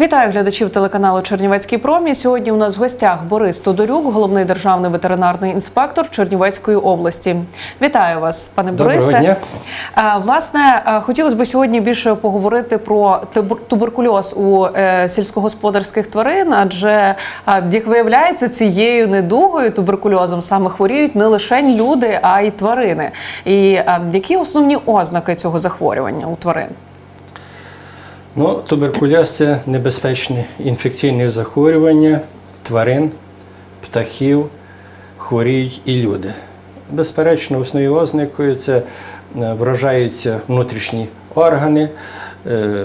Вітаю глядачів телеканалу Чернівецький промі. Сьогодні у нас в гостях Борис Тодорюк, головний державний ветеринарний інспектор Чернівецької області. Вітаю вас, пане Доброго Борисе. дня. Власне, хотілося б сьогодні більше поговорити про тубер- туберкульоз у е, сільськогосподарських тварин, адже як виявляється, цією недугою туберкульозом саме хворіють не лише люди, а й тварини. І які основні ознаки цього захворювання у тварин? Ну, туберкульоз це небезпечне інфекційне захворювання тварин, птахів, хворіють і люди. Безперечно, основною ознакою це е, вражаються внутрішні органи, е,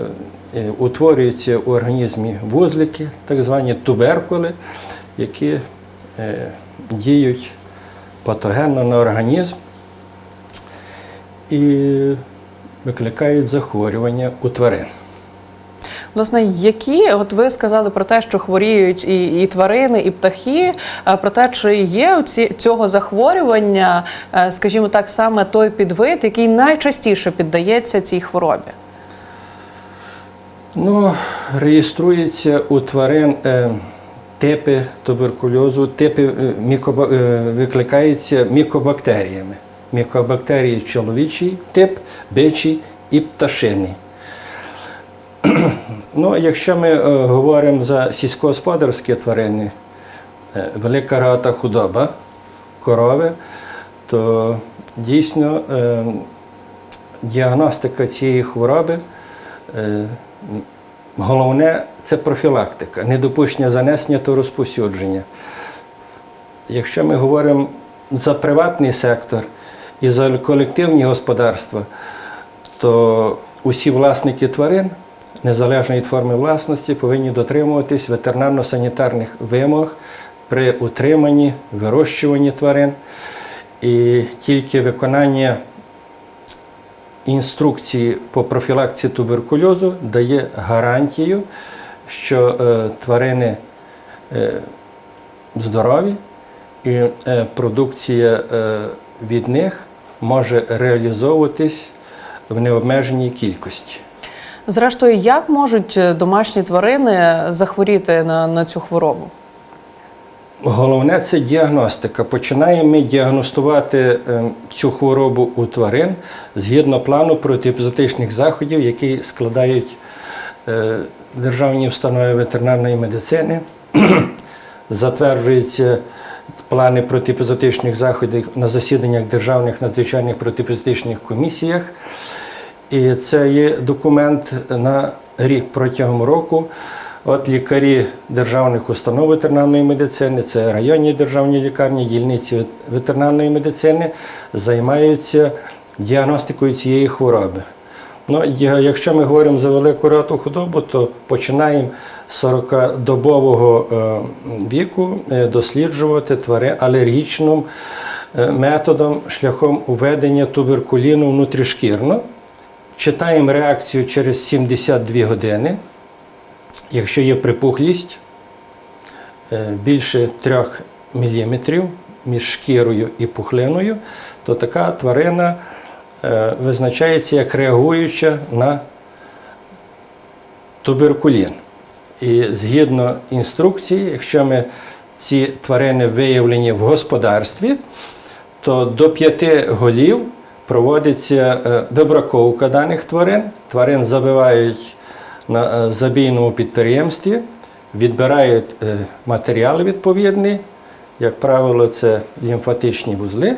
е, утворюються у організмі вузлики, так звані туберкули, які діють патогенно на організм і викликають захворювання у тварин. Власне, які от ви сказали про те, що хворіють і, і тварини, і птахи. Про те, чи є у ці, цього захворювання, е, скажімо так, саме той підвид, який найчастіше піддається цій хворобі? Ну, реєструються у тварин е, типи туберкульозу, типи е, мікоба, е, викликаються мікобактеріями. Мікобактерії чоловічий тип, бичий і пташиний. Ну, якщо ми е, говоримо за сільськогосподарські тварини, е, велика рогата худоба, корови, то дійсно е, діагностика цієї хвороби. Головне це профілактика, недопущення занесення та розповсюдження. Якщо ми говоримо за приватний сектор і за колективні господарства, то усі власники тварин, незалежно від форми власності, повинні дотримуватись ветеринарно-санітарних вимог при утриманні, вирощуванні тварин. І тільки виконання інструкції по профілакції туберкульозу дає гарантію, що е, тварини е, здорові і е, продукція від них може реалізовуватись в необмеженій кількості. Зрештою, як можуть е, домашні тварини захворіти на, на цю хворобу? Головне це діагностика. Починаємо ми діагностувати е, цю хворобу у тварин згідно плану протиепізотичних заходів, які складають е, державні установи ветеринарної медицини. Затверджуються плани протиепізотичних заходів на засіданнях державних надзвичайних протиепізотичних комісіях. І це є документ на рік протягом року. От лікарі державних установ ветеринарної медицини, це районні державні лікарні, дільниці ветеринарної медицини займаються діагностикою цієї хвороби. Ну, якщо ми говоримо за велику роту худобу, то починаємо з 40-добового е, віку е, досліджувати тварин алергічним е, методом шляхом уведення туберкуліну внутрішкірно. Читаємо реакцію через 72 години. Якщо є припухлість е, більше 3 мм між шкірою і пухлиною, то така тварина е, визначається як реагуюча на туберкулін. І згідно інструкції, якщо ми ці тварини виявлені в господарстві, то до п'яти голів проводиться е, вибраковка даних тварин. Тварин забивають на е, забійному підприємстві, відбирають е, матеріал відповідний, як правило, це лімфатичні вузли.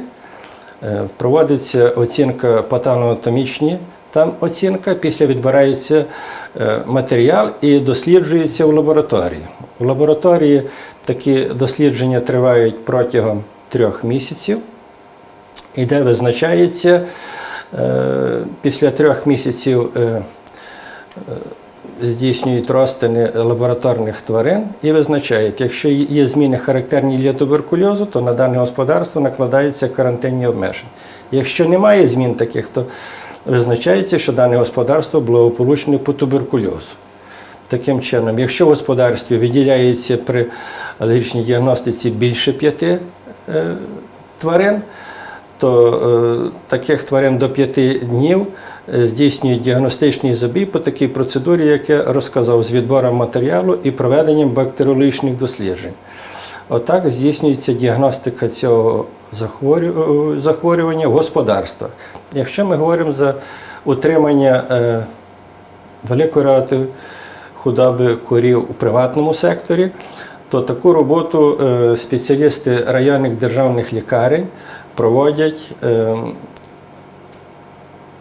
Е, Проводиться оцінка патологоанатомічні, там оцінка, після відбирається е, матеріал і досліджується в лабораторії. В лабораторії такі дослідження тривають протягом трьох місяців, і де визначається е, після трьох місяців. е, е, Здійснюють розтини лабораторних тварин і визначають, якщо є зміни характерні для туберкульозу, то на дане господарство накладаються карантинні обмеження. Якщо немає змін таких, то визначається, що дане господарство благополучне по туберкульозу. Таким чином, якщо в господарстві виділяється при алергічній діагностиці більше п'яти тварин, то е, таких тварин до 5 днів е, здійснюють діагностичний забій по такій процедурі, як я розказав, з відбором матеріалу і проведенням бактеріологічних досліджень. Отак здійснюється діагностика цього е, захворювання в господарствах. Якщо ми говоримо за утримання великої рати худоби корів у приватному секторі, то таку роботу спеціалісти районних державних лікарень проводять е,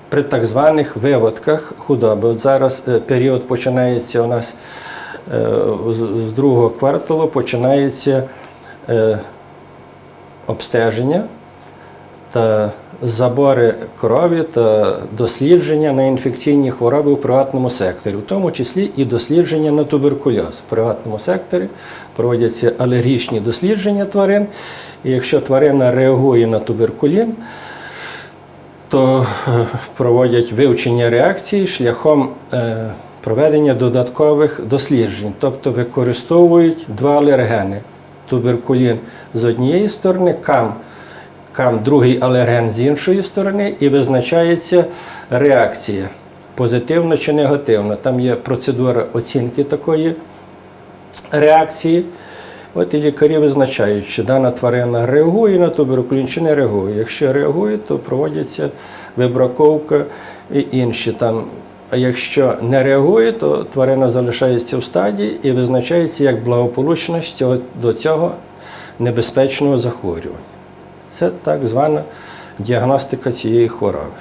при так званих виводках худоби. От зараз е, період починається у нас е, з- другого кварталу, починається обстеження та забори крові та дослідження на інфекційні хвороби у приватному секторі, в тому числі і дослідження на туберкульоз. В приватному секторі проводяться алергічні дослідження тварин. І якщо тварина реагує на туберкулін, то е, проводять вивчення реакції шляхом е, проведення додаткових досліджень, тобто використовують два алергени: туберкулін з однієї сторони, кам, кам другий алерген з іншої сторони, і визначається реакція позитивно чи негативно. Там є процедура оцінки такої реакції. От і лікарі визначають, чи дана тварина реагує на туберкулін чи не реагує. Якщо реагує, то проводиться вибраковка і інші там. А якщо не реагує, то тварина залишається в стадії і визначається як благополучність цього, до цього небезпечного захворювання. Це так звана діагностика цієї хвороби.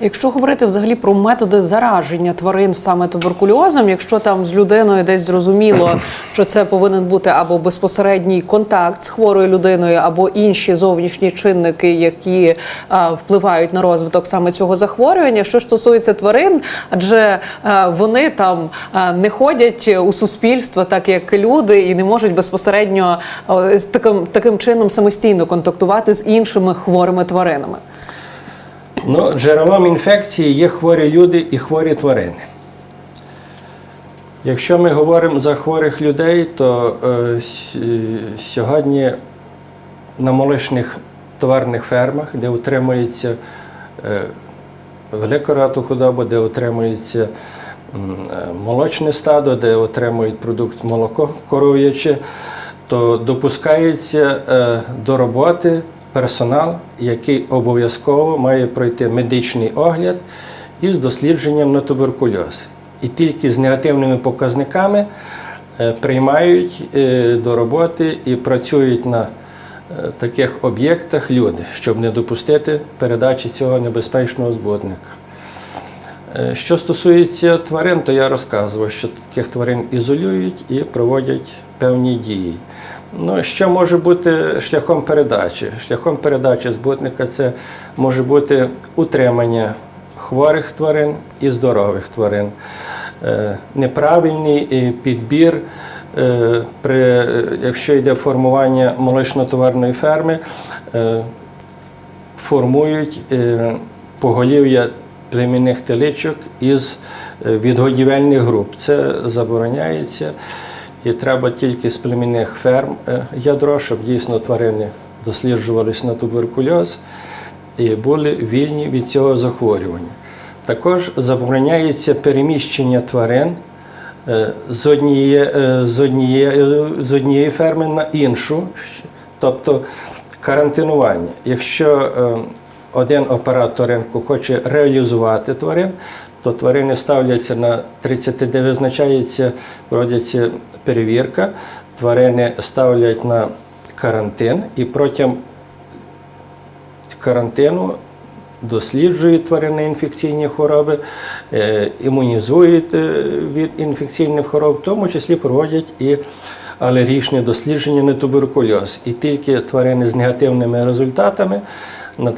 Якщо говорити взагалі про методи зараження тварин саме туберкульозом, якщо там з людиною десь зрозуміло, що це повинен бути або безпосередній контакт з хворою людиною, або інші зовнішні чинники, які а, впливають на розвиток саме цього захворювання. Що стосується тварин, адже а, вони там а, не ходять у суспільство, так як люди, і не можуть безпосередньо а, з таким таким чином самостійно контактувати з іншими хворими тваринами. Ну, джерелом інфекції є хворі люди і хворі тварини. Якщо ми говоримо за хворих людей, то е, сьогодні на молочних товарних фермах, де утримується е, велика рату худоба, де утримується е, молочне стадо, де отримують продукт молоко коров'яче, то допускається е, до роботи персонал, який обов'язково має пройти медичний огляд із дослідженням на туберкульоз. І тільки з негативними показниками е, приймають е, до роботи і працюють на е, таких об'єктах люди, щоб не допустити передачі цього небезпечного збудника. Що стосується тварин, то я розказував, що таких тварин ізолюють і проводять певні дії. Ну, що може бути шляхом передачі? Шляхом передачі збутника це може бути утримання хворих тварин і здорових тварин, Е, неправильний е, підбір. е, При, якщо йде формування молочно-товарної ферми, формують поголів'я племінних теличок із відгодівельних груп. Це забороняється. І треба тільки з племінних ферм е, ядро, щоб дійсно тварини досліджувались на туберкульоз і були вільні від цього захворювання. Також забороняється переміщення тварин е, з однієї, е, з однієї, з однієї ферми на іншу, тобто карантинування. Якщо один оператор ринку хоче реалізувати тварин, то тварини ставляться на 30 де визначається, проводиться перевірка, тварини ставлять на карантин і протягом карантину досліджують тварини інфекційні хвороби, е, імунізують е, від інфекційних хвороб, в тому числі проводять і алергічні дослідження на туберкульоз. І тільки тварини з негативними результатами на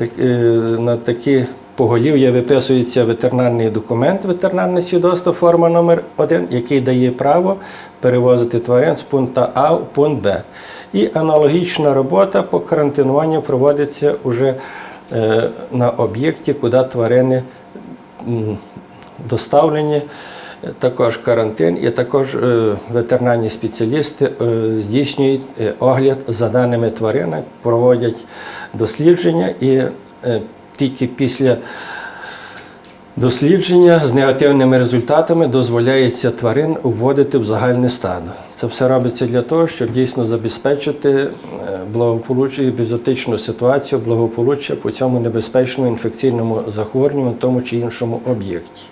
на такі поголів'я виписується ветеринарний документ, ветеринарне свідоцтво, форма номер 1 який дає право перевозити тварин з пункту А в пункт Б. І аналогічна робота по карантинуванню проводиться вже е, на об'єкті, куди тварини доставлені також карантин і також е, ветеринарні спеціалісти е, здійснюють огляд за даними тваринок, проводять дослідження і тільки після дослідження з негативними результатами дозволяється тварин вводити в загальне стадо. Це все робиться для того, щоб дійсно забезпечити е, благополуччя і бізотичну ситуацію благополуччя по цьому небезпечному інфекційному захворюванню, в тому чи іншому об'єкті.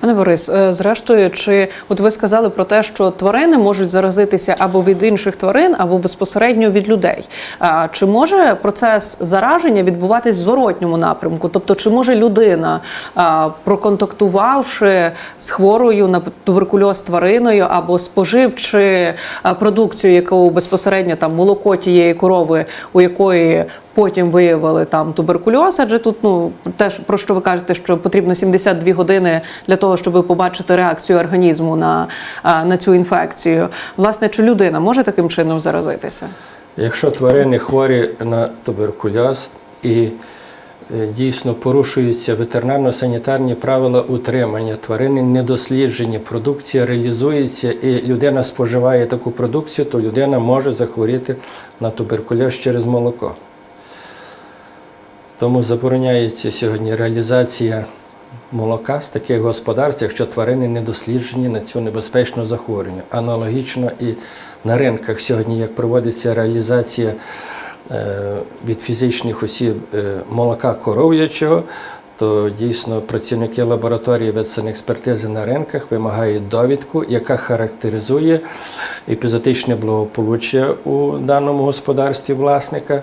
Пане Борис, е, зрештою, чи от ви сказали про те, що тварини можуть заразитися або від інших тварин, або безпосередньо від людей. А Чи може процес зараження відбуватись в зворотньому напрямку? Тобто, чи може людина, проконтактувавши з хворою на туберкульоз твариною або споживши продукцію, яку безпосередньо там молоко тієї корови, у якої Потім виявили там туберкульоз, адже тут ну теж про що ви кажете, що потрібно 72 години для того, щоб побачити реакцію організму на, на цю інфекцію. Власне, чи людина може таким чином заразитися? Якщо тварини хворі на туберкульоз і е, дійсно порушуються ветеринарно-санітарні правила утримання, тварини недосліджені, продукція реалізується і людина споживає таку продукцію, то людина може захворіти на туберкульоз через молоко. Тому забороняється сьогодні реалізація молока з таких господарств, якщо тварини не досліджені на цю небезпечну захворювання. Аналогічно і на ринках сьогодні, як проводиться реалізація е, від фізичних осіб е, молока коров'ячого, то дійсно працівники лабораторії ветсанекспертизи на ринках вимагають довідку, яка характеризує епізотичне благополуччя у даному господарстві власника,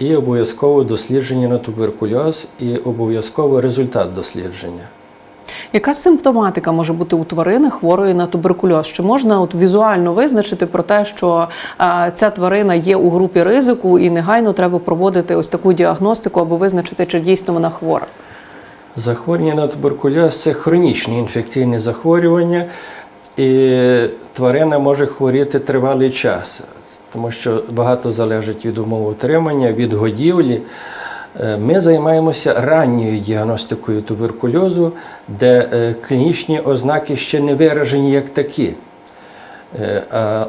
і обов'язково дослідження на туберкульоз, і обов'язково результат дослідження. Яка симптоматика може бути у тварини хворої на туберкульоз? Чи можна от візуально визначити про те, що а, ця тварина є у групі ризику, і негайно треба проводити ось таку діагностику, аби визначити, чи дійсно вона хвора? Захворювання на туберкульоз це хронічні інфекційні захворювання, і тварина може хворіти тривалий час, тому що багато залежить від умов утримання, від годівлі. Е, Ми займаємося ранньою діагностикою туберкульозу, де е, клінічні ознаки ще не виражені як такі. Е,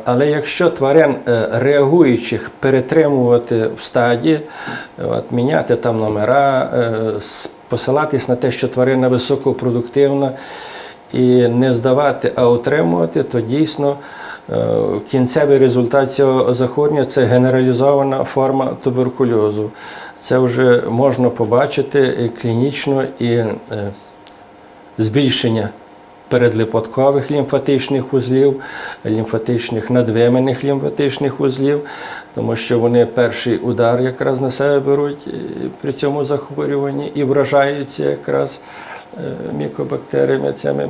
Але якщо тварин реагуючих перетримувати в стаді, от, міняти там номера, посилатись на те, що тварина високопродуктивна, і не здавати, а утримувати, то дійсно кінцевий результат цього захворювання це генералізована форма туберкульозу. Це вже можна побачити клінічно і е, збільшення передлипоткових лімфатичних вузлів, лімфатичних надвименних лімфатичних вузлів, тому що вони перший удар якраз на себе беруть е, при цьому захворюванні і вражаються якраз е, мікобактеріями цими.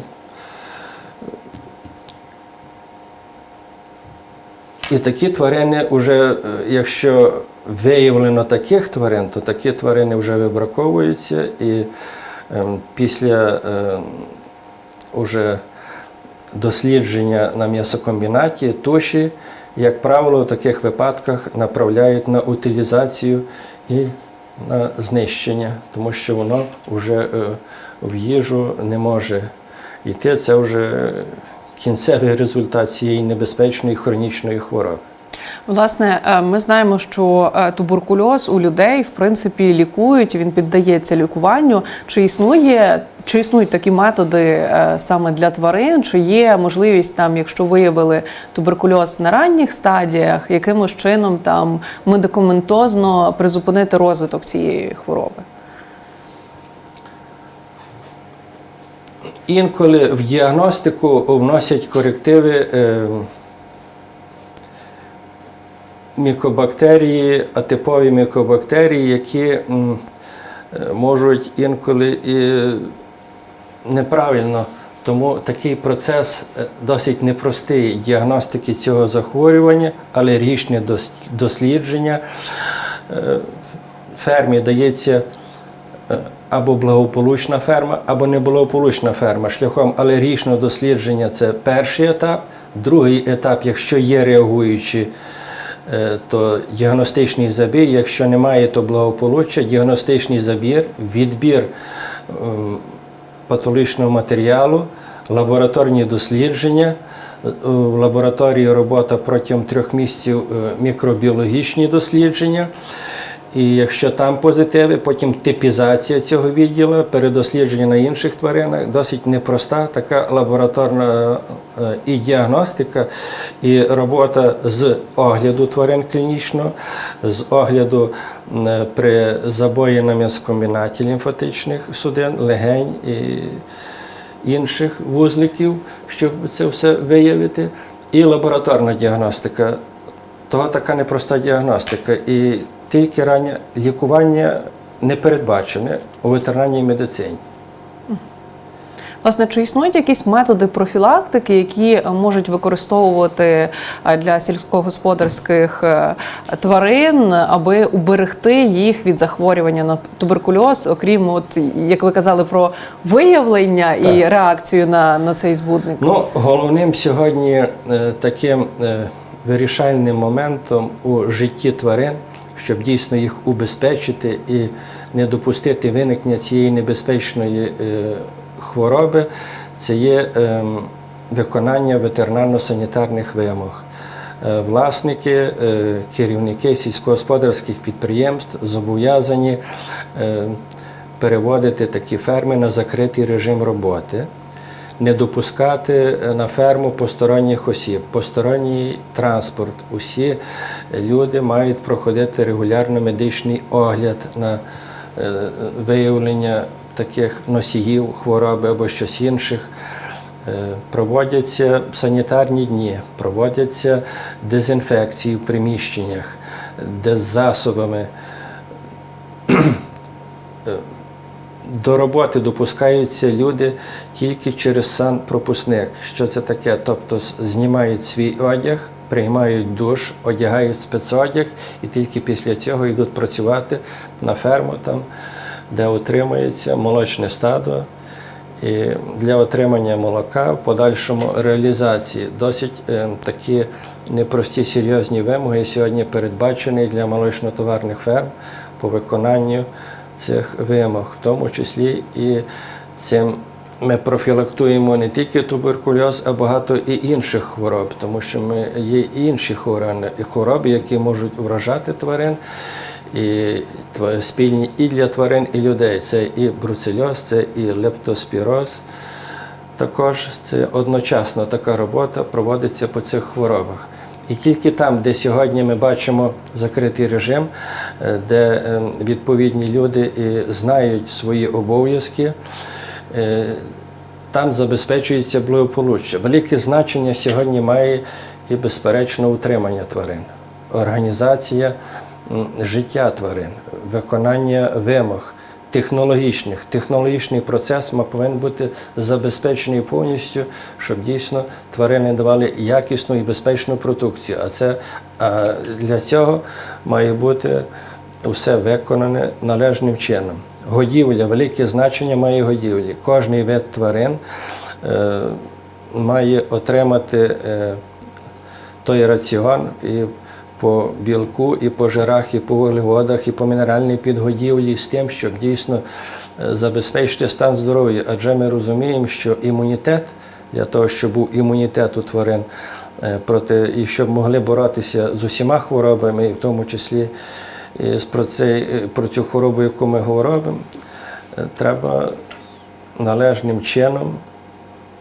І такі тварини вже, е, якщо виявлено таких тварин, то такі тварини вже вибраковуються і ем, після е, уже дослідження на м'ясокомбінаті туші, як правило, в таких випадках направляють на утилізацію і на знищення, тому що воно вже е, в їжу не може йти. Це вже кінцевий результат цієї небезпечної хронічної хвороби. Власне, е, ми знаємо, що е, туберкульоз у людей в принципі лікують. Він піддається лікуванню. Чи існує чи існують такі методи е, саме для тварин? Чи є можливість там, якщо виявили туберкульоз на ранніх стадіях, якимось чином там медикаментозно призупинити розвиток цієї хвороби? Інколи в діагностику вносять корективи е, мікобактерії, атипові мікобактерії, які е, можуть інколи і неправильно. Тому такий процес е, досить непростий діагностики цього захворювання, алергічне дос- дослідження. Фермі дається або благополучна ферма, або неблагополучна ферма. Шляхом алергічного дослідження це перший етап. Другий етап, якщо є реагуючі, е, то діагностичний забір. Якщо немає, то благополуччя, діагностичний забір, відбір ем, патологічного матеріалу, лабораторні дослідження. В лабораторії робота протягом трьох місяців е, мікробіологічні дослідження. І якщо там позитиви, потім типізація цього відділу, передослідження на інших тваринах, досить непроста така лабораторна е, і діагностика, і робота з огляду тварин клінічного, з огляду е, при забої на м'язкомбінаті лімфатичних судин, легень і інших вузликів, щоб це все виявити, і лабораторна діагностика. Того така непроста діагностика. І тільки раннє лікування не передбачене у ветеринарній медицині. Власне, чи існують якісь методи профілактики, які можуть використовувати е, для сільськогосподарських е, тварин, аби уберегти їх від захворювання на туберкульоз, окрім, от як ви казали, про виявлення і реакцію на, на цей збудник? Ну, головним сьогодні е, таким вирішальним моментом у житті тварин, щоб дійсно їх убезпечити і не допустити виникнення цієї небезпечної е, хвороби, це є ем, виконання ветеринарно-санітарних вимог. Е, Власники, е, керівники сільськогосподарських підприємств зобов'язані переводити такі ферми на закритий режим роботи, не допускати е, на ферму посторонніх осіб, посторонній транспорт. Усі люди мають проходити регулярно медичний огляд на е, виявлення таких носіїв хвороби або щось інших. Е, Проводяться санітарні дні, проводяться дезінфекції в приміщеннях, де з засобами. Е, До роботи допускаються люди тільки через санпропускник. Що це таке? Тобто знімають свій одяг, приймають душ, одягають спецодяг і тільки після цього йдуть працювати на ферму, там, де отримується молочне стадо. І для отримання молока в подальшому реалізації досить е, такі непрості серйозні вимоги сьогодні передбачені для молочно-товарних ферм по виконанню цих вимог, в тому числі і цим ми профілактуємо не тільки туберкульоз, а багато і інших хвороб, тому що ми є інші хвороби, які можуть вражати тварин. І спільні і для тварин, і людей. Це і бруцельоз, це і лептоспіроз. Також це одночасно така робота проводиться по цих хворобах. І тільки там, де сьогодні ми бачимо закритий режим, е, де е, відповідні люди знають свої обов'язки, е, там забезпечується благополуччя. Велике значення сьогодні має і безперечно утримання тварин, організація життя тварин, виконання вимог технологічних. Технологічний процес повинен бути забезпечений повністю, щоб дійсно тварини давали якісну і безпечну продукцію. А це а для цього має бути все виконане належним чином. Годівля, велике значення має годівлі. Кожний вид тварин е, має отримати е, той раціон і по білку, і по жирах, і по вуглеводах, і по мінеральній підгодівлі з тим, щоб дійсно е, забезпечити стан здоров'я. Адже ми розуміємо, що імунітет для того, щоб був імунітет у тварин е, проти і щоб могли боротися з усіма хворобами, і в тому числі про, цей, е, про цю хворобу, яку ми говоримо, треба належним чином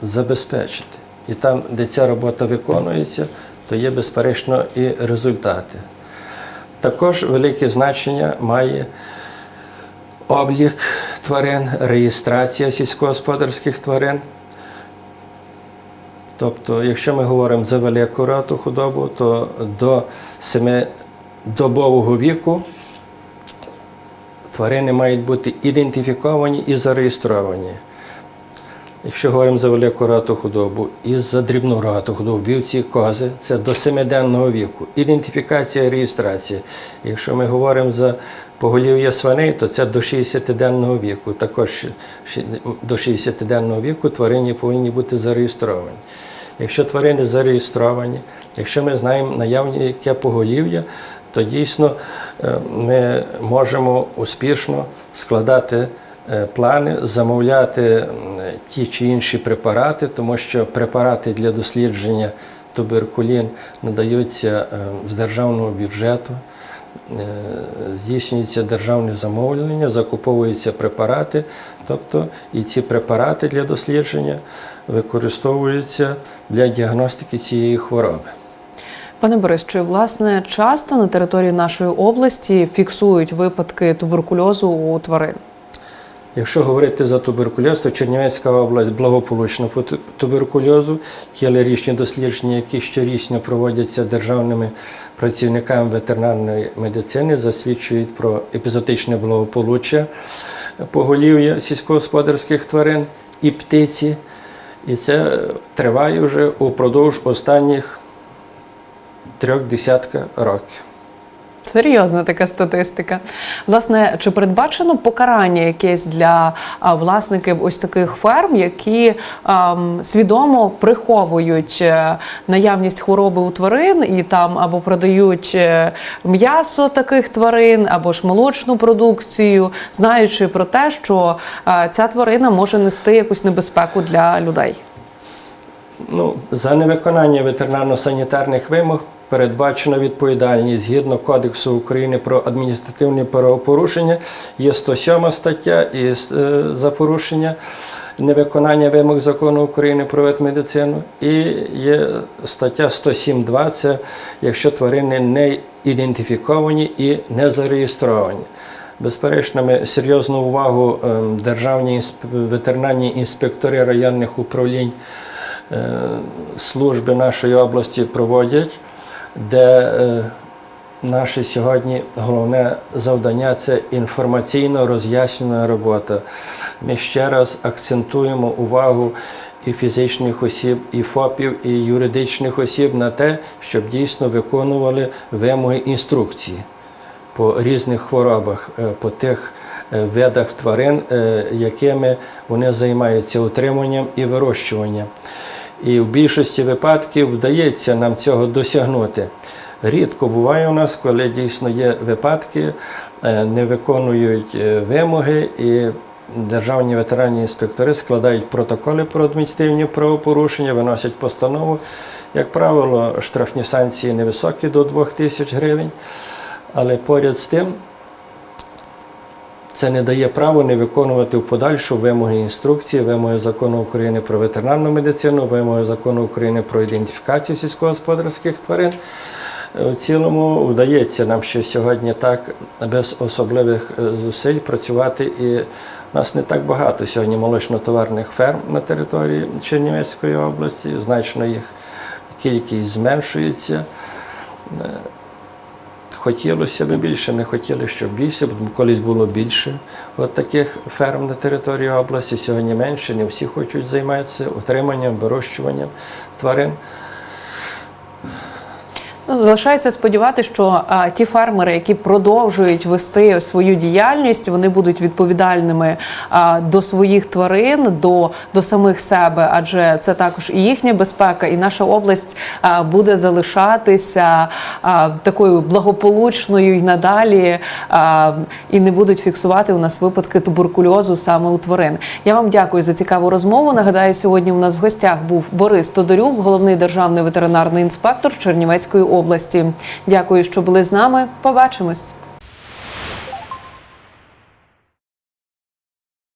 забезпечити. І там, де ця робота виконується, то є безперечно і результати. Також велике значення має облік тварин, реєстрація сільськогосподарських тварин. Тобто, якщо ми говоримо за велику рату худобу, то до семидобового віку тварини мають бути ідентифіковані і зареєстровані. Якщо говоримо за велику рогату худобу і за дрібну рогату худобу, вівці, кози, це до семиденного віку. Ідентифікація реєстрація. Якщо ми говоримо за поголів'я свиней, то це до 60-денного віку. Також до 60-денного віку тварині повинні бути зареєстровані. Якщо тварини зареєстровані, якщо ми знаємо наявні яке поголів'я, то дійсно е, ми можемо успішно складати е, плани, замовляти ті чи інші препарати, тому що препарати для дослідження туберкулін надаються е, з державного бюджету. Е, Здійснюється державне замовлення, закуповуються препарати, тобто і ці препарати для дослідження використовуються для діагностики цієї хвороби. Пане Борис, чи власне часто на території нашої області фіксують випадки туберкульозу у тварин? Якщо говорити за туберкульоз, то Чернівецька область благополучна по ту- туберкульозу. Тілерічні дослідження, які щорічно проводяться державними працівниками ветеринарної медицини, засвідчують про епізотичне благополуччя поголів'я сільськогосподарських тварин і птиці. І це триває вже упродовж останніх трьох десятка років. Серйозна така статистика. Власне, чи передбачено покарання якесь для а, власників ось таких ферм, які ам, свідомо приховують е, наявність хвороби у тварин і там або продають е, м'ясо таких тварин, або ж молочну продукцію, знаючи про те, що е, ця тварина може нести якусь небезпеку для людей? Ну, за невиконання ветеринарно-санітарних вимог передбачена відповідальність згідно Кодексу України про адміністративні правопорушення. Є 107 стаття і е, за порушення невиконання вимог закону України про ветмедицину. І є стаття 107.2, це якщо тварини не ідентифіковані і не зареєстровані. Безперечно, ми серйозну увагу ем, державні ветеринарні інспектори районних управлінь е, служби нашої області проводять, де е, наше сьогодні головне завдання це інформаційно роз'яснювана робота. Ми ще раз акцентуємо увагу і фізичних осіб, і ФОПів, і юридичних осіб на те, щоб дійсно виконували вимоги інструкції по різних хворобах, е, по тих е, видах тварин, якими вони займаються утриманням і вирощуванням. І в більшості випадків вдається нам цього досягнути. Рідко буває у нас, коли дійсно є випадки, е, не виконують е, вимоги і державні ветеранні інспектори складають протоколи про адміністративні правопорушення, виносять постанову. Як правило, штрафні санкції невисокі до 2 тисяч гривень. Але поряд з тим, це не дає права не виконувати в подальшу вимоги інструкції, вимоги закону України про ветеринарну медицину, вимоги закону України про ідентифікацію сільськогосподарських тварин. У цілому вдається нам ще сьогодні так без особливих е, зусиль працювати. І в нас не так багато сьогодні молочно-товарних ферм на території Чернівецької області. Значно їх кількість зменшується. Хотілося б більше, ми хотіли, щоб більше, бо колись було більше от таких ферм на території області, сьогодні менше, не всі хочуть займатися утриманням, вирощуванням тварин. Ну, залишається сподіватися, що а, ті фермери, які продовжують вести свою діяльність, вони будуть відповідальними а, до своїх тварин, до, до самих себе, адже це також і їхня безпека, і наша область а, буде залишатися а, такою благополучною і надалі, а, і не будуть фіксувати у нас випадки туберкульозу саме у тварин. Я вам дякую за цікаву розмову. Нагадаю, сьогодні у нас в гостях був Борис Тодорюк, головний державний ветеринарний інспектор Чернівецької області. Дякую, що були з нами. Побачимось.